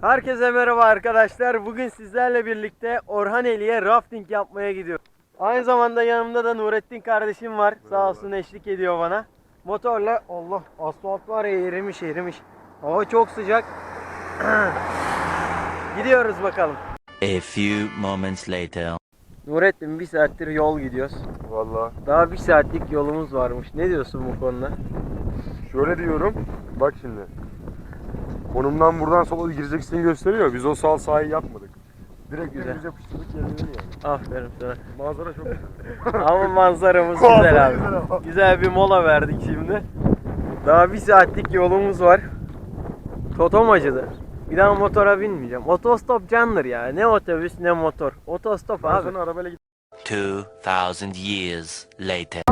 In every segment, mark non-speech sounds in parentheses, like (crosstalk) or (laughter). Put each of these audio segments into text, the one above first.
Herkese merhaba arkadaşlar. Bugün sizlerle birlikte Orhaneli'ye rafting yapmaya gidiyorum. Aynı zamanda yanımda da Nurettin kardeşim var. Sağ olsun eşlik ediyor bana. Motorla Allah asfalt var ya erimiş erimiş. Hava çok sıcak. (clears throat) Gidiyoruz bakalım. A few moments later. Nurettin bir saattir yol gidiyoruz. Valla Daha bir saatlik yolumuz varmış. Ne diyorsun bu konuda? şöyle diyorum. Bak şimdi. Konumdan buradan sola gireceksin gösteriyor. Biz o sağ sahayı yapmadık. Direkt Güzel. birbirimize yapıştırdık yerine yani. Aferin sana. Manzara çok güzel. (laughs) Ama manzaramız Manzara güzel abi. güzel ama. Güzel bir mola verdik şimdi. Daha bir saatlik yolumuz var. Totom acıdı. Bir daha motora binmeyeceğim. Otostop candır ya. Ne otobüs ne motor. Otostop Ben abi. sana arabayla gittim. 2000 years later.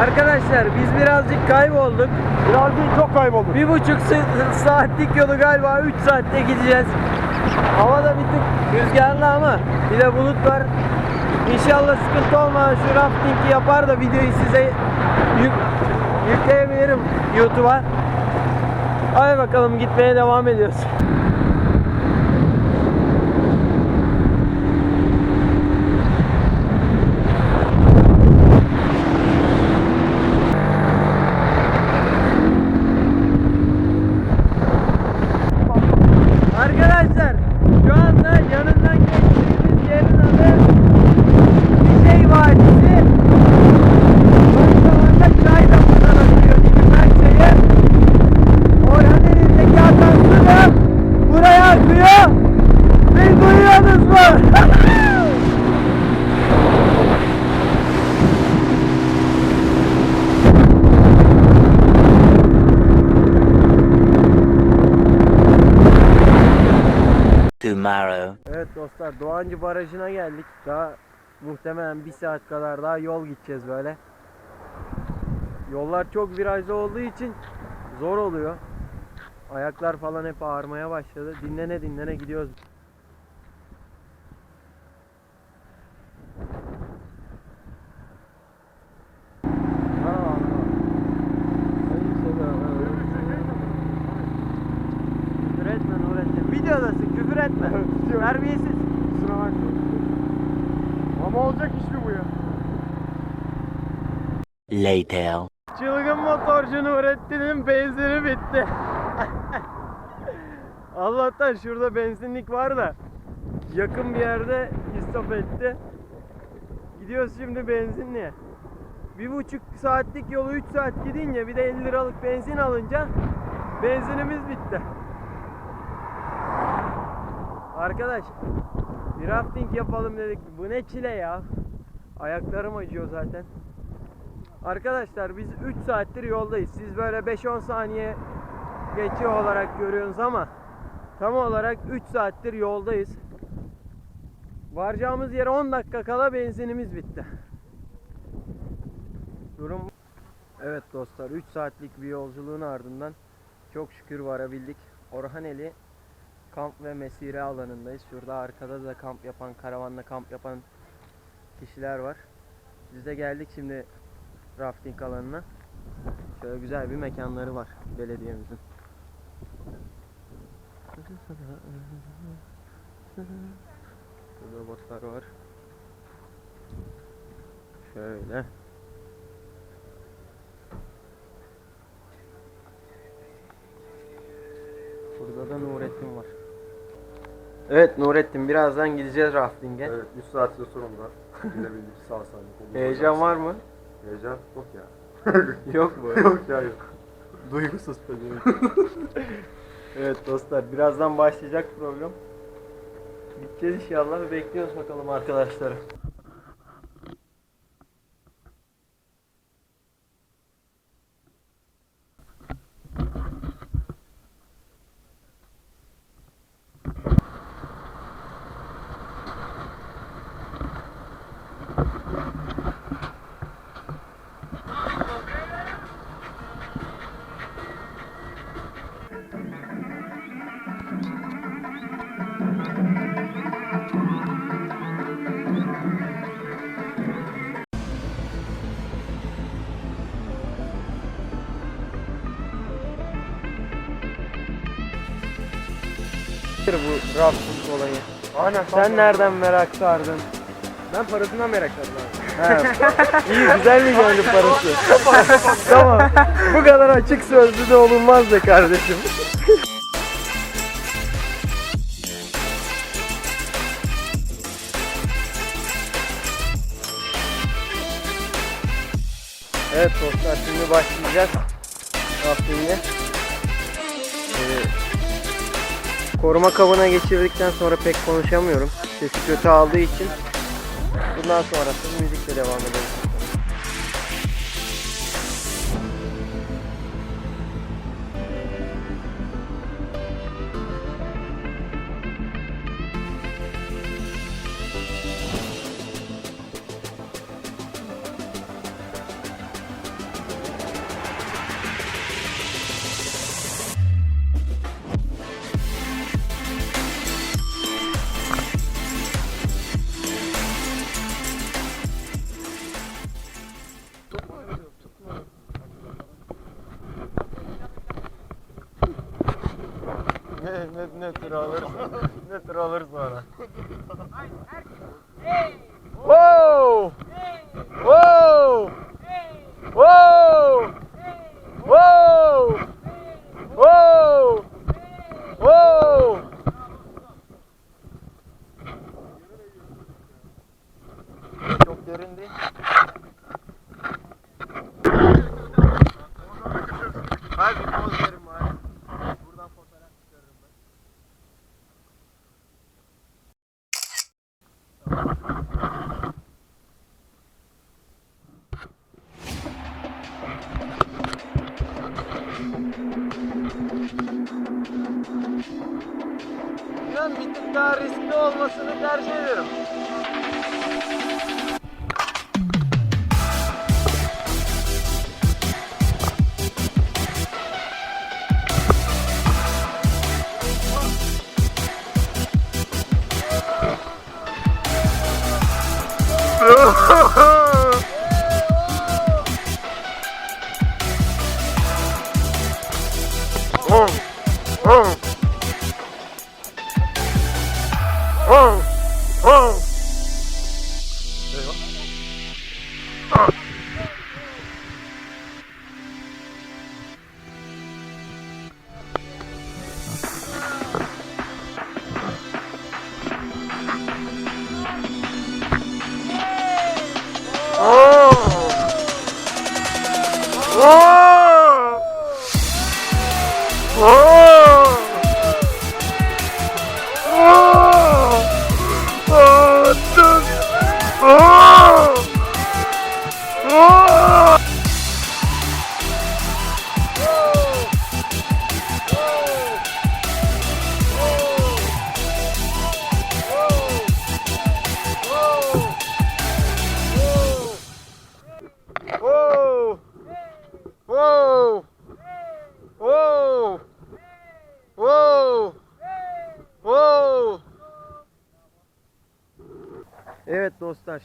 Arkadaşlar biz birazcık kaybolduk. Biraz değil çok kaybolduk. Bir buçuk sa- saatlik yolu galiba 3 saatte gideceğiz. Hava da bir tık rüzgarlı ama bir de bulut var. İnşallah sıkıntı olmadan şu raftingi yapar da videoyu size yük, yükleyebilirim YouTube'a. Hadi bakalım gitmeye devam ediyoruz. Arkadaşlar şu anda yanından geçtiğimiz yerin adı bir şey vadisi. Aynı zamanda çay da buradan akıyor. Dikmen çayı. Orhan elindeki akan su da buraya akıyor. Beni duyuyorsunuz mu? Tomorrow. Evet dostlar Doğancı Barajı'na geldik. Daha muhtemelen bir saat kadar daha yol gideceğiz böyle. Yollar çok virajlı olduğu için zor oluyor. Ayaklar falan hep ağrımaya başladı. Dinlene dinlene gidiyoruz. Olacak iş mi bu ya? Later. Çılgın motorcu Nurettin'in benzini bitti. (laughs) Allah'tan şurada benzinlik var da yakın bir yerde istop etti. Gidiyoruz şimdi benzinliğe. Bir buçuk saatlik yolu 3 saat gidince bir de 50 liralık benzin alınca benzinimiz bitti. Arkadaş bir rafting yapalım dedik. Bu ne çile ya. Ayaklarım acıyor zaten. Arkadaşlar biz 3 saattir yoldayız. Siz böyle 5-10 saniye geçiyor olarak görüyorsunuz ama tam olarak 3 saattir yoldayız. Varacağımız yere 10 dakika kala benzinimiz bitti. Durum Evet dostlar 3 saatlik bir yolculuğun ardından çok şükür varabildik. Orhaneli kamp ve mesire alanındayız. Şurada arkada da kamp yapan, karavanla kamp yapan kişiler var. Biz de geldik şimdi rafting alanına. Şöyle güzel bir mekanları var belediyemizin. Burada botlar var. Şöyle. Burada da Nurettin var. Evet Nurettin birazdan gideceğiz rafting'e. Evet 3 saat sonunda gidebildik sağ salim. Heyecan var mı? Heyecan yok ya. (laughs) Yok mu? (laughs) yok ya yok. Duygusuz tabii. (laughs) evet dostlar birazdan başlayacak program. Gideceğiz inşallah bekliyoruz bakalım arkadaşları. Rafting olayı. Aynen. Sen nereden merak sardın? Ben parasından merak sardım abi. İyi güzel mi geldi parası? (laughs) tamam. Bu kadar açık sözlü de olunmaz be kardeşim. Evet dostlar şimdi başlayacağız rafting'e. Ee, koruma kabına geçirdikten sonra pek konuşamıyorum. Sesi kötü aldığı için Bundan sonrası müzikle devam edelim. Ne, ne, tür alırız? ne tür alırız sonra? Wow! Ben bir tık daha riskli olmasını tercih ederim. Whoa! (laughs)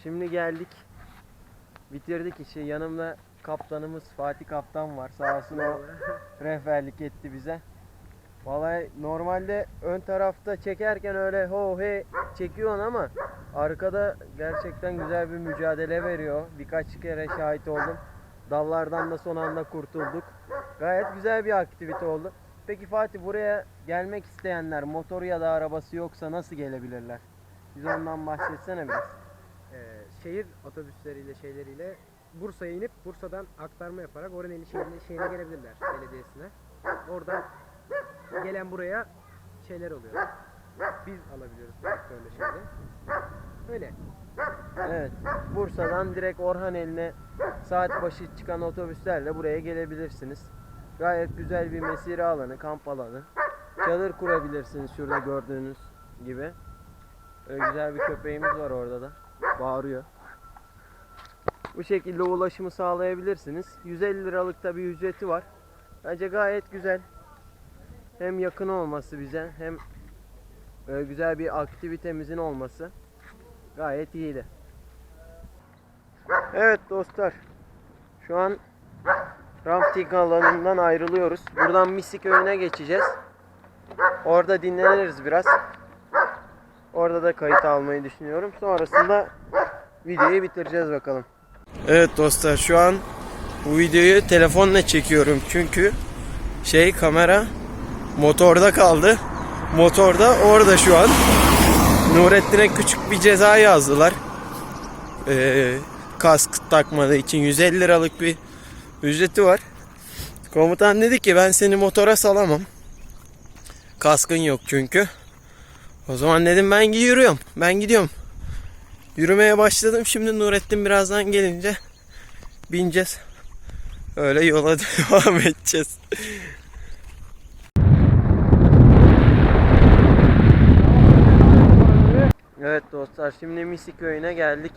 Şimdi geldik. Bitirdik işi. Yanımda kaptanımız Fatih Kaptan var. Sağ olsun o rehberlik etti bize. Vallahi normalde ön tarafta çekerken öyle ho he çekiyorsun ama arkada gerçekten güzel bir mücadele veriyor. Birkaç kere şahit oldum. Dallardan da son anda kurtulduk. Gayet güzel bir aktivite oldu. Peki Fatih buraya gelmek isteyenler motoru ya da arabası yoksa nasıl gelebilirler? Biz ondan bahsetsene biraz. Ee, şehir otobüsleriyle şeyleriyle Bursa'ya inip Bursa'dan aktarma yaparak Oraneli şehrine, şehrine gelebilirler belediyesine. Oradan gelen buraya şeyler oluyor. Biz alabiliyoruz traktörle şeyle. Öyle. Evet. Bursa'dan direkt Orhaneli'ne saat başı çıkan otobüslerle buraya gelebilirsiniz. Gayet güzel bir mesire alanı, kamp alanı. Çadır kurabilirsiniz şurada gördüğünüz gibi. Öyle güzel bir köpeğimiz var orada da. Bağırıyor. Bu şekilde ulaşımı sağlayabilirsiniz. 150 liralık da bir ücreti var. Bence gayet güzel. Hem yakın olması bize hem e, güzel bir aktivitemizin olması gayet iyiydi. Evet dostlar. Şu an rafting alanından ayrılıyoruz. Buradan Misi köyüne geçeceğiz. Orada dinleniriz biraz. Orada da kayıt almayı düşünüyorum. Sonrasında videoyu bitireceğiz bakalım. Evet dostlar şu an bu videoyu telefonla çekiyorum çünkü şey kamera motorda kaldı. Motorda orada şu an. Nurettin'e küçük bir ceza yazdılar. Ee, kask takmadığı için 150 liralık bir ücreti var. Komutan dedi ki ben seni motora salamam. Kaskın yok çünkü. O zaman dedim ben yürüyorum. Ben gidiyorum. Yürümeye başladım. Şimdi Nurettin birazdan gelince bineceğiz. Öyle yola (laughs) devam edeceğiz. Evet dostlar şimdi Misi köyüne geldik.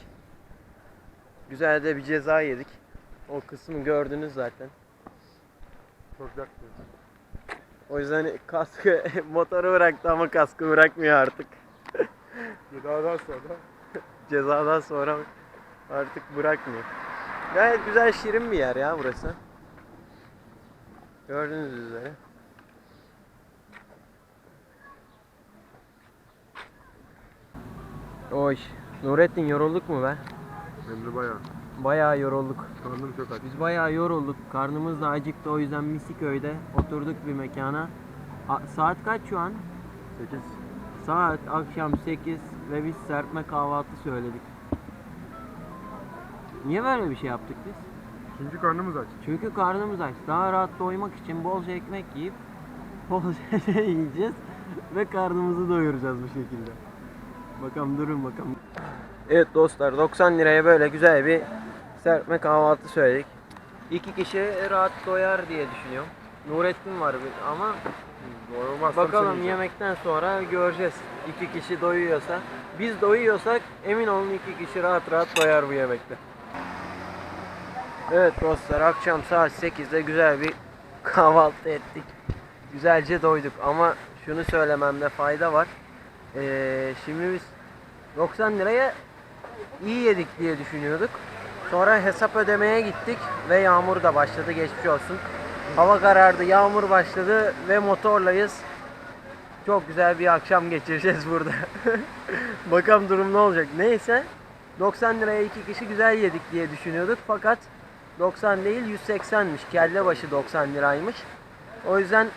Güzel de bir ceza yedik. O kısmı gördünüz zaten. Çok yaktı. O yüzden kaskı (laughs) motoru bıraktı ama kaskı bırakmıyor artık. (laughs) Cezadan sonra Cezadan sonra artık bırakmıyor. Gayet güzel şirin bir yer ya burası. Gördüğünüz üzere. Oy. Nurettin yorulduk mu be? de bayağı. Bayağı yorulduk. Karnım çok aç. Biz bayağı yorulduk. Karnımız da acıktı. O yüzden Misiköy'de oturduk bir mekana. A- saat kaç şu an? 8. Saat akşam 8 ve biz serpme kahvaltı söyledik. Niye böyle bir şey yaptık biz? Çünkü karnımız aç. Çünkü karnımız aç. Daha rahat doymak için bolca ekmek yiyip (laughs) bolca şey yiyeceğiz ve karnımızı doyuracağız bu şekilde. Bakalım durun bakalım. Evet dostlar 90 liraya böyle güzel bir serpme kahvaltı söyledik. İki kişi rahat doyar diye düşünüyorum. Nurettin var bir ama Doyulmaz. Bakalım yemekten sonra göreceğiz. İki kişi doyuyorsa. Biz doyuyorsak emin olun iki kişi rahat rahat doyar bu yemekte. Evet dostlar akşam saat 8'de güzel bir kahvaltı ettik. Güzelce doyduk ama şunu söylememde fayda var. Ee, şimdi biz 90 liraya iyi yedik diye düşünüyorduk. Sonra hesap ödemeye gittik ve yağmur da başladı geçmiş olsun. Hava karardı, yağmur başladı ve motorlayız. Çok güzel bir akşam geçireceğiz burada. (laughs) Bakalım durum ne olacak. Neyse 90 liraya iki kişi güzel yedik diye düşünüyorduk fakat 90 değil 180'miş. Kelle başı 90 liraymış. O yüzden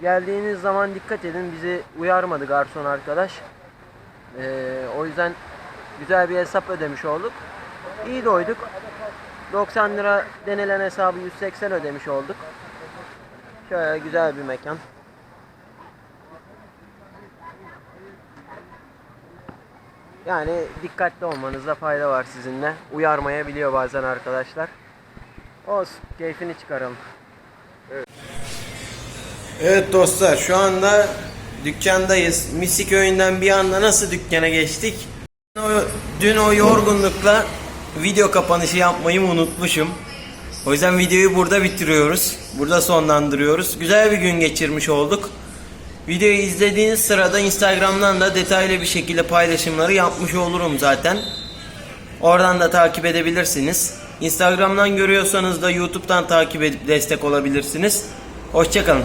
geldiğiniz zaman dikkat edin. Bizi uyarmadı garson arkadaş. Ee, o yüzden güzel bir hesap ödemiş olduk. İyi doyduk. 90 lira denilen hesabı 180 ödemiş olduk. Şöyle güzel bir mekan. Yani dikkatli olmanızda fayda var sizinle. Uyarmayabiliyor bazen arkadaşlar. Olsun, keyfini çıkaralım. Evet dostlar, şu anda dükkandayız. Misi köyünden bir anda nasıl dükkana geçtik? O, dün o yorgunlukla video kapanışı yapmayı unutmuşum. O yüzden videoyu burada bitiriyoruz. Burada sonlandırıyoruz. Güzel bir gün geçirmiş olduk. Videoyu izlediğiniz sırada Instagram'dan da detaylı bir şekilde paylaşımları yapmış olurum zaten. Oradan da takip edebilirsiniz. Instagram'dan görüyorsanız da YouTube'dan takip edip destek olabilirsiniz. Hoşçakalın.